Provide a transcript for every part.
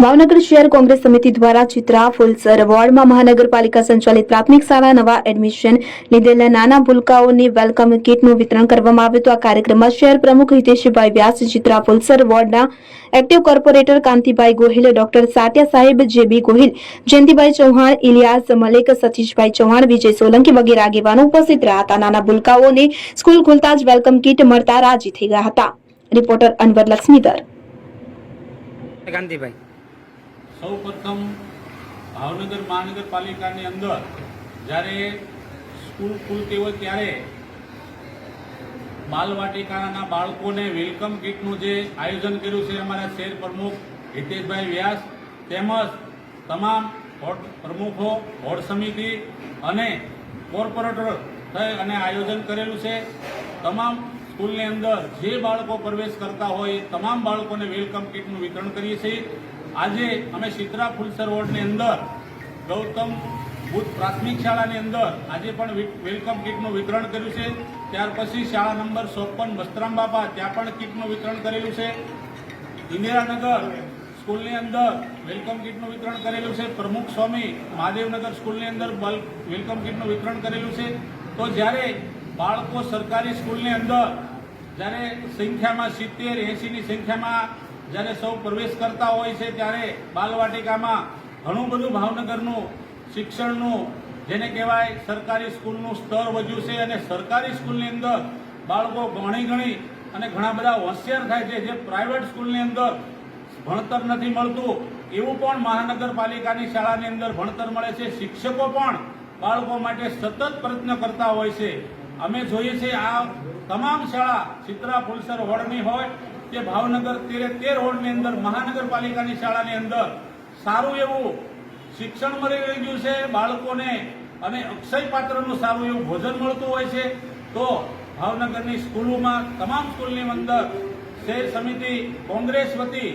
ભાવનગર શહેર કોંગ્રેસ સમિતિ દ્વારા ચિત્રા ફુલસર વોર્ડમાં મહાનગરપાલિકા સંચાલિત પ્રાથમિક શાળા નવા એડમિશન લીધેલા નાના ભૂલકાઓની વેલકમ કીટનું વિતરણ કરવામાં આવ્યું હતું. આ કાર્યક્રમમાં શહેર પ્રમુખ Hiteshbhai Vyas, Chitra Fulsar વોર્ડના active corporator Kantibhai Gohil, doctor Satiya સાહેબ, જેબી ગોહિલ, જયંતિભાઈ ચૌહાણ, ઇલિયાસ મલિક, સતીશભાઈ ચૌહાણ, વિજય સોલંકી વગેરે આગેવાનો ઉપસ્થિત રહ્યા હતા. નાના ભૂલકાઓને સ્કૂલ ખુલતા જ વેલકમ કીટ મળતા રાજી થઈ ગયા હતા. રિપોર્ટર અનવર લક્ષ્મીધર. કાંતિભાઈ સૌ પ્રથમ ભાવનગર મહાનગરપાલિકાની અંદર જ્યારે સ્કૂલ ખુલતી હોય ત્યારે બાલવાટિકાના બાળકોને વેલકમ કીટનું જે આયોજન કર્યું છે અમારા શહેર પ્રમુખ હિતેશભાઈ વ્યાસ તેમજ તમામ પ્રમુખો હોડ સમિતિ અને કોર્પોરેટર થઈ અને આયોજન કરેલું છે. તમામ સ્કૂલની અંદર જે બાળકો પ્રવેશ કરતા હોય તમામ બાળકોને વેલકમ કીટનું વિતરણ કરીએ છીએ. આજે અમે સિત્રા ફુલસર વોર્ડની અંદર ગૌતમ બુદ્ધ પ્રાથમિક શાળાની અંદર આજે પણ વેલકમ કીટનું વિતરણ કર્યું છે. ત્યાર પછી શાળા નંબર ચોપન વસ્ત્રામ બાપા, ત્યાં પણ કીટનું વિતરણ કરેલું છે. ઇન્દિરાનગર સ્કૂલની અંદર વેલકમ કીટનું વિતરણ કરેલું છે. પ્રમુખ સ્વામી મહાદેવનગર સ્કૂલની અંદર બલ્ક વેલકમ કીટનું વિતરણ કરેલું છે. તો જ્યારે બાળકો સરકારી સ્કૂલની અંદર, જ્યારે સંખ્યામાં સિત્તેર એંસીની સંખ્યામાં જ્યારે સૌ પ્રવેશ કરતા હોય છે ત્યારે બાલવાટિકામાં ઘણું બધું ભાવનગરનું શિક્ષણનું, જેને કહેવાય સરકારી સ્કૂલનું સ્તર વધ્યું છે અને સરકારી સ્કૂલની અંદર બાળકો ઘણી ઘણી અને ઘણા બધા હોશિયાર થાય છે, જે પ્રાઇવેટ સ્કૂલની અંદર ભણતર નથી મળતું. એવું પણ મહાનગરપાલિકાની શાળાની અંદર ભણતર મળે છે. શિક્ષકો પણ બાળકો માટે સતત પ્રયત્ન કરતા હોય છે. અમે જોઈએ છીએ આ તમામ શાળા ચિત્રા ફુલસર હોળની હોય કે ભાવનગર તેરે તેર હોળની અંદર મહાનગરપાલિકાની શાળાની અંદર સારું એવું શિક્ષણ મળી રહ્યું છે, બાળકોને અને અક્ષય પાત્રનું સારું એવું ભોજન મળતું હોય છે, તો ભાવનગરની સ્કૂલોમાં તમામ સ્કૂલની અંદર શહેર સમિતિ કોંગ્રેસ વતી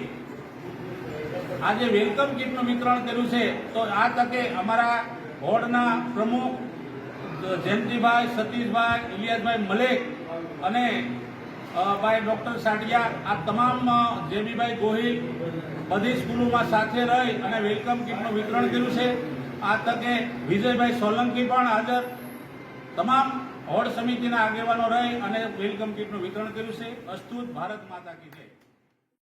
આજે વેલકમ કીટનું વિતરણ કર્યું છે. તો આ તકે અમારા વોર્ડના પ્રમુખ જયંતિભાઈ, સતીશભાઈ, ઇલિયાસભાઈ મલેક અને ભાઈ ડોક્ટર સાડિયા આ તમામ જેબીભાઈ ગોહિલ બધી સ્કૂલોમાં સાથે રહી અને વેલકમ કીટનું વિતરણ કર્યું છે. આ તકે વિજયભાઈ સોલંકી પણ હાજર. તમામ હોડ સમિતિના આગેવાનો રહી અને વેલકમ કીટનું વિતરણ કર્યું છે. અસ્તુત ભારત માતા કી જય.